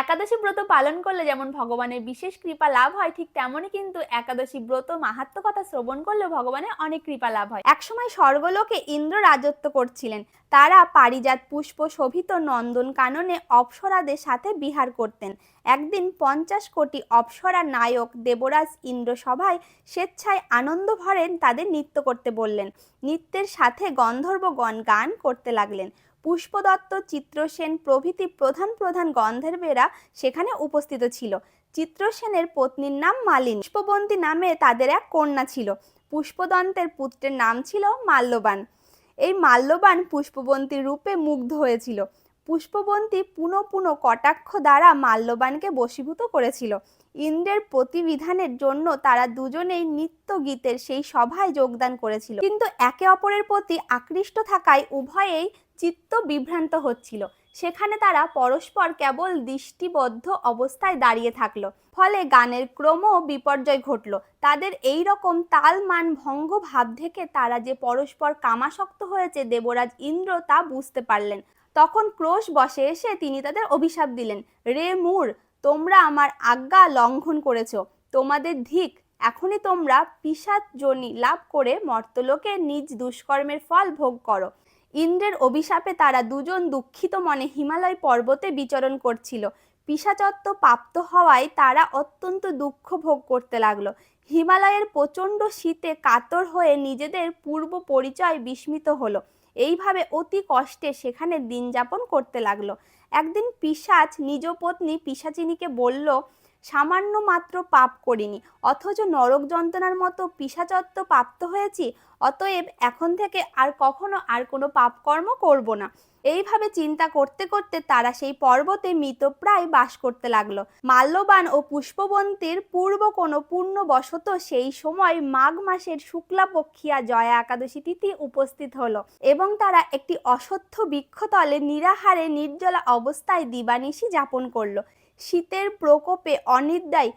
একাদশী ব্রত পালন করলে যেমন ভগবানের বিশেষ কৃপা লাভ হয়, ঠিক তেমনই কিন্তু একাদশী ব্রত মাহাত্ম কথা শ্রবণ করলে ভগবানের অনেক কৃপা লাভ হয়। একসময় স্বর্গলোকে ইন্দ্র রাজত্ব করছিলেন। তারা পারিজাত পুষ্প শোভিত নন্দন কাননে অপ্সরাদের সাথে বিহার করতেন। একদিন পঞ্চাশ কোটি অপ্সরা নায়ক দেবরাজ ইন্দ্র সভায় স্বেচ্ছায় আনন্দ ভরেন তাদের নৃত্য করতে বললেন। নৃত্যের সাথে গন্ধর্বগণ গান করতে লাগলেন। পুষ্পদত্ত চিত্রসেন প্রভৃতি প্রধান প্রধান গন্ধর্বেরা সেখানে উপস্থিত ছিল। চিত্রসেনের পত্নীর নাম মালিন। পুষ্পবন্তী নামে তাদের এক কন্যা ছিল। পুষ্পদন্তের পুত্রের নাম ছিল মাল্যবান। এই মাল্যবান পুষ্পবন্তীর রূপে মুগ্ধ হয়েছিল। পুষ্পবন্তী পুনঃ পুনঃ কটাক্ষ দ্বারা মাল্যবানকে বশীভূত করেছিল। ইন্দ্রের প্রতিবিধানের জন্য তারা দুজনেই নৃত্য গীতের সেই সভায় যোগদান করেছিল। কিন্তু একে অপরের প্রতি আকৃষ্ট থাকায় উভয়েই চিত্ত বিভ্রান্ত হচ্ছিল। সেখানে তারা পরস্পর কেবল দৃষ্টিবদ্ধ অবস্থায় দাঁড়িয়ে থাকল। ফলে গানের ক্রম বিপর্যয় ঘটলো। তাদের এই রকম তাল মান ভঙ্গ ভাব থেকে তারা যে পরস্পর কামাসক্ত হয়েছে দেবরাজ ইন্দ্র তা বুঝতে পারলেন। তখন ক্রোশ বসে এসে তিনি তাদের অভিশাপ দিলেন, রে মূর, তোমরা আমার আজ্ঞা লঙ্ঘন করেছ। তোমাদের ধিক, এখনই তোমরা পিসাচ জনি লাভ করে মর্তলোকে নিজ দুষ্কর্মের ফল ভোগ করো ইন্দ্রের অভিশাপে তারা দুজন দুঃখিত মনে হিমালয় পর্বতে বিচরণ করছিল। পিসাচত্ব প্রাপ্ত হওয়ায় তারা অত্যন্ত দুঃখ ভোগ করতে লাগল। হিমালয়ের প্রচণ্ড শীতে কাতর হয়ে নিজেদের পূর্ব পরিচয় বিস্মিত হলো। এইভাবে অতি কষ্টে সেখানে দিন যাপন করতে লাগল। একদিন পিসাচ নিজ পত্নী পিসাচিনীকে বলল সামান্য মাত্র পাপ করিনি, অথচ নরক যন্ত্রণার মতো পিসাচত্ব প্রাপ্ত হয়েছি, অতএব এখন থেকে আর কখনো আর কোনো পাপকর্ম করব না। এইভাবে চিন্তা করতে করতে তারা সেই পর্বতে মৃতপ্রায় বাস করতে লাগল। মাল্যবান ও পুষ্পবন্তীর পূর্ব কোনো পূর্ণবশত সেই সময় মাঘ মাসের শুক্লাপক্ষিয়া জয়া একাদশী তিথি উপস্থিত হলো এবং তারা একটি অসত্য বৃক্ষতলে নিরাহারে নির্জলা অবস্থায় দিবানিশি যাপন করল। শীতের প্রকোপে অনিদ্রায়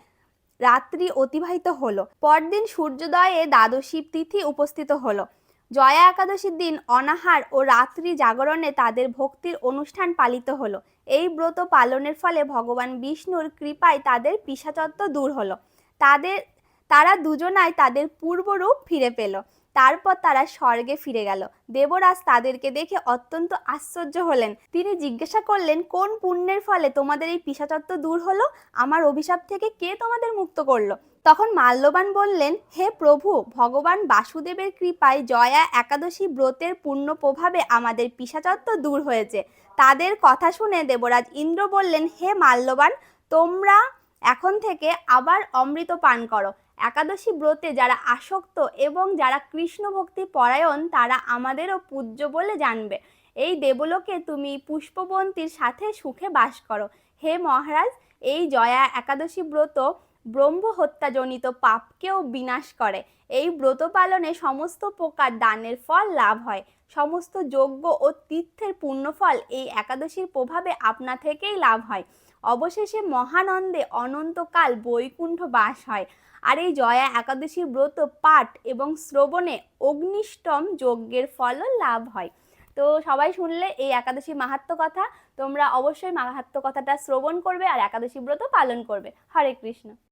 রাত্রি অতিবাহিত হলো। পরদিন সূর্যোদয়ে দ্বাদশী তিথি উপস্থিত হলো। জয়া একাদশীর দিন অনাহার ও রাত্রি জাগরণে তাদের ভক্তির অনুষ্ঠান পালিত হলো। এই ব্রত পালনের ফলে ভগবান বিষ্ণুর কৃপায় তাদের পিসাচত্ব দূর হলো। তাদের তারা দুজনাই তাদের পূর্বরূপ ফিরে পেল। তারপর তারা স্বর্গে ফিরে গেল। দেবরাজ তাদেরকে দেখে অত্যন্ত আশ্চর্য হলেন। তিনি জিজ্ঞাসা করলেন, কোন পুণ্যের ফলে তোমাদের এই পিসাচত্ব দূর হলো? আমার অভিশাপ থেকে কে তোমাদের মুক্ত করল? তখন মাল্যবান বললেন, হে প্রভু, ভগবান বাসুদেবের কৃপায় জয়া একাদশী ব্রতের পূর্ণ প্রভাবে আমাদের পিসাচত্ব দূর হয়েছে। তাদের কথা শুনে দেবরাজ ইন্দ্র বললেন, হে মাল্যবান, তোমরা এখন থেকে আবার অমৃত পান করো। একাদশী ব্রতে যারা আসক্ত এবং যারা কৃষ্ণ ভক্তি পরায়ণ, তারা আমাদেরও পূজ্য বলে জানবে। এই দেবলোকে তুমি পুষ্পবন্তীর সাথে সুখে বাস করো। হে মহারাজ, এই জয়া একাদশী ব্রত ব্রহ্ম হত্যাজনিত পাপকেও বিনাশ করে। এই ব্রত পালনে সমস্ত প্রকার দানের ফল লাভ হয়। সমস্ত যজ্ঞ ও তীর্থের পুণ্যফল এই একাদশীর প্রভাবে আপনা থেকেই লাভ হয়। অবশেষে মহানন্দে অনন্তকাল বৈকুণ্ঠ বাস হয়। আর এই জয়া একাদশী ব্রত পাঠ এবং শ্রবণে অগ্নিষ্টম যজ্ঞের ফলও লাভ হয়। তো সবাই শুনলে এই একাদশী মাহাত্ম কথা। তোমরা অবশ্যই মাহাত্ম কথাটা শ্রবণ করবে আর একাদশী ব্রত পালন করবে। হরে কৃষ্ণ।